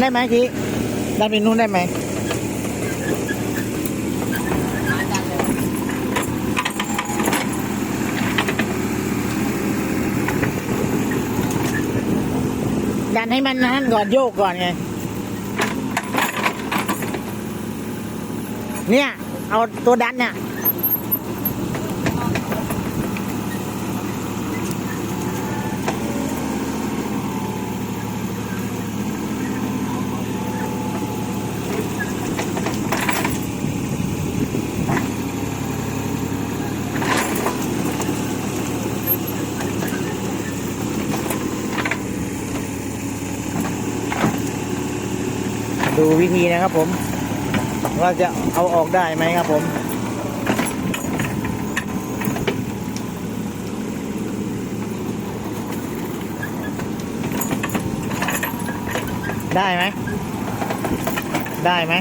ได้ไหมทีดันไปนู้นได้ไหมดันให้มันนั่นก่อนโยกก่อนไง เนี่ย เอาตัวดันเนี่ย ดูวิธีนะครับผมว่าจะเอาออกได้ไหมครับผม ได้ไหม ได้ไหม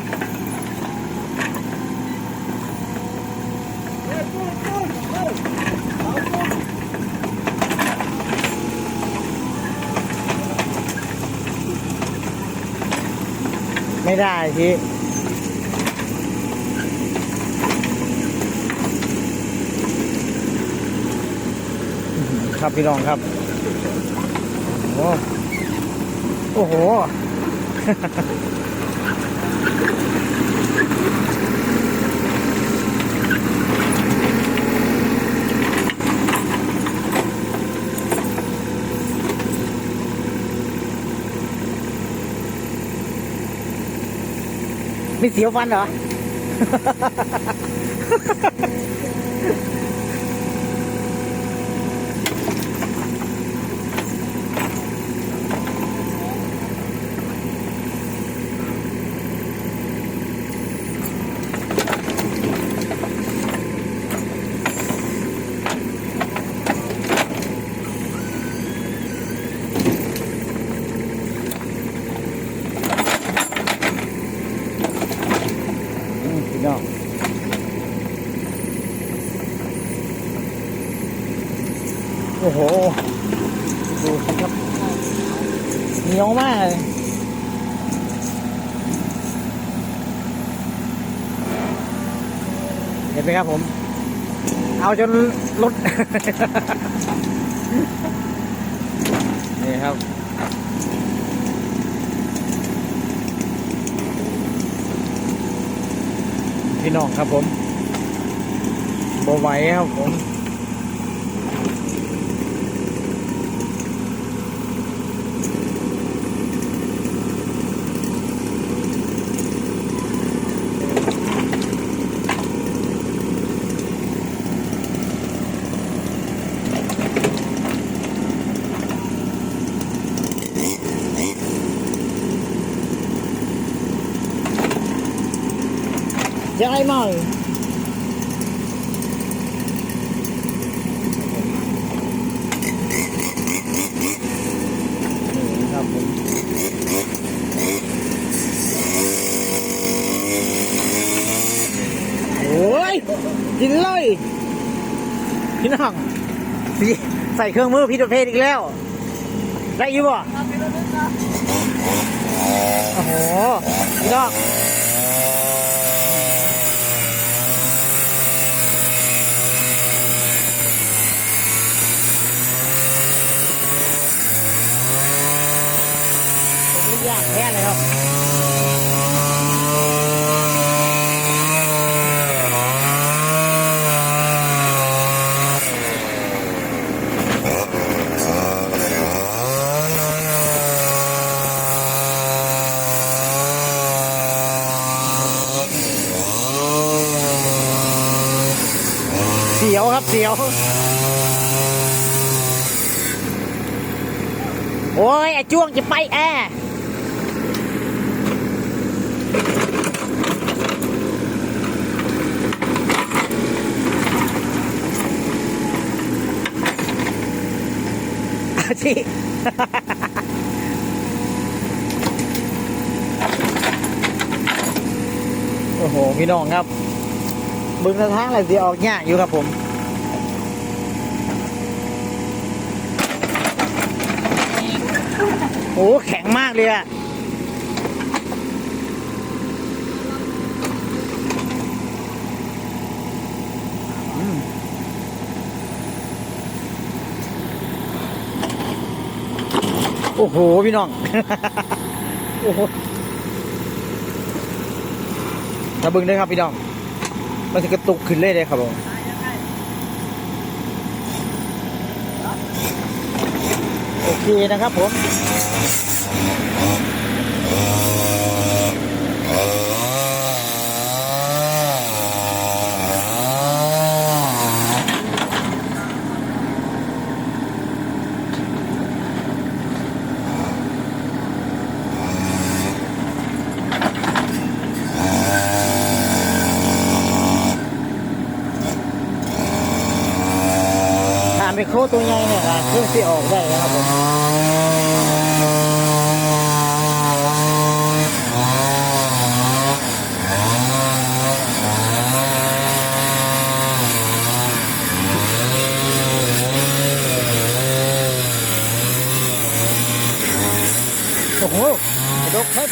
ไม่ได้พี่ครับพี่น้องครับโอ้โห เสียวฟันเหรอ หดูครับเหนียวมากเลยเห็นไหมครับผม เอาจนรถนี่ครับพี่น้องครับผมบไหวครับผม ย้ายมาครับผมโอ้ยกินเลยพี่น้องใส่เครื่องมือพิษประเภทอีกแล้ว ได้อยี่บ่โอ้โหพี่น้อง ผมไม่ยากแค่เลยครับ เสี ยวครับเสียว โอ้ยไอ้จ้วงจะไปแอร์อาชีโอ้โห พี่น้องครับ บึงกระท้างอะไรสิออกยากอยู่ครับผม โอ้แข็งมากเลยอะโอ้โห พี่น้อง โอ้โหตะบึงด้วยครับพี่น้อง มันจะกระตุกขึ้นเลยเลยครับผม โอเคนะครับผม ถ้าไมโครตัวใหญ่ เนี่ยอะเครื่องที่ออกได้นะครับผมโอ้โหกระดกครับ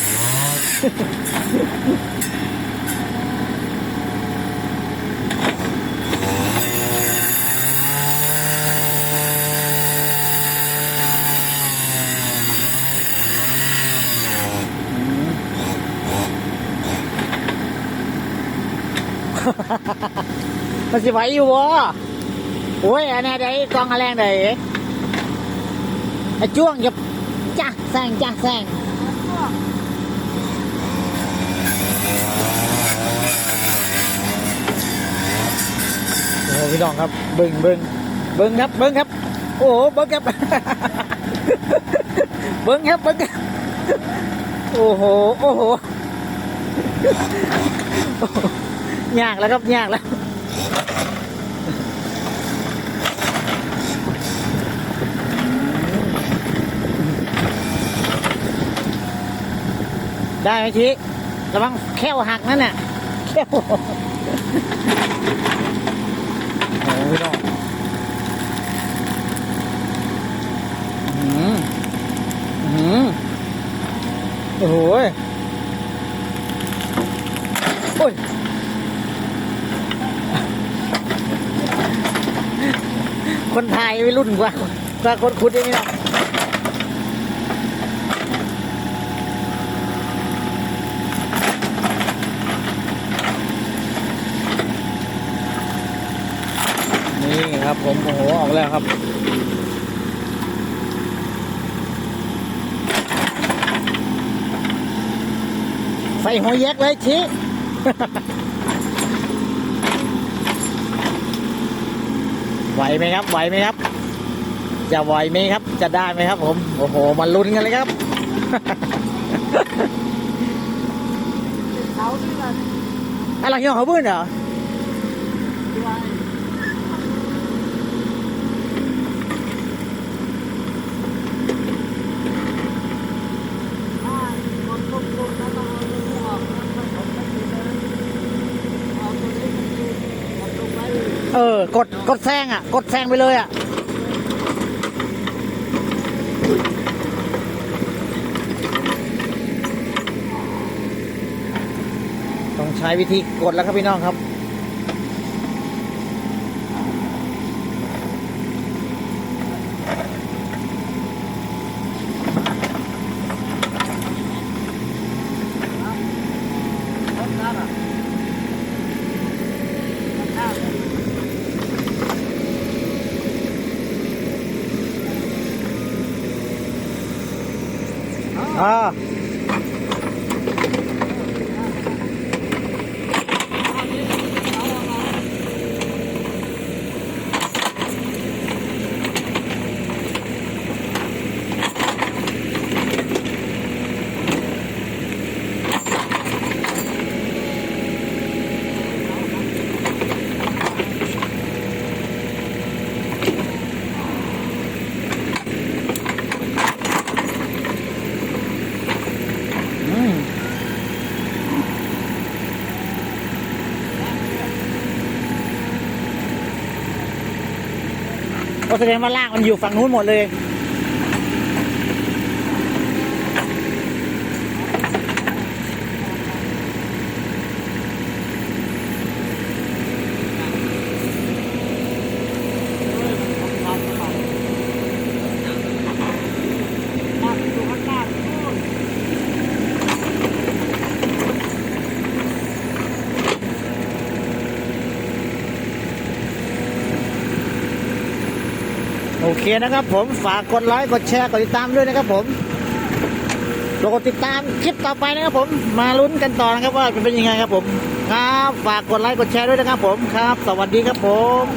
มันสิไหวอยู่วะโอ้ยอันนี้ได้กองอะไรงไดไอ้จ้วงอย่าจ้าแซงจ้าแซงโอ้พี่น้องครับเบิ้งเบิ้งเบิ้งครับเบิ้งครับ โอ้เบิ้งครับเบิ้งครับเบิ้งโอ้โหโอ้โห ยากแล้วครับยากแล้วได้ไหมชีระวังแข้วหักนั่นน่ะแข้วโอ้โหพี่น้องอื้อหืออื้อหือโอ้ยโอ้ย คนไทยไม่รุ่นกว่ากว่าคนคุดเองนี่หรอกนี่ครับผมโอ้โหออกแล้วครับใส่หัวแยกเลยชี้ ไหวไหมครับ ไหวไหมครับ จะไหวไหมครับ จะได้ไหมครับ ผม โอ้โห มาลุ้นกันเลยครับอะไรเงี้ยเขาบื้นเหรอากดกดกดแล้วก็เอาตัวนี้ออกแล้วก็กดไปเลยเอาตัวนี้มันอยู่กดลงไป เออ กดกดแซงอะ กดแซงไปเลยอะต้องใช้วิธีกดแล้วครับพี่น้องครับ แสดงว่าลากมันอยู่ฝั่งนู้นหมดเลย โอเคนะครับ ผมฝากกดไลค์กดแชร์กดติดตามด้วยนะครับ ผมแล้วกดติดตามคลิปต่อไปนะครับ ผมมาลุ้นกันต่อนะครับว่าเป็นยังไงครับผมครับฝากกดไลค์กดแชร์ด้วยนะครับ ผมครับ สวัสดีครับผม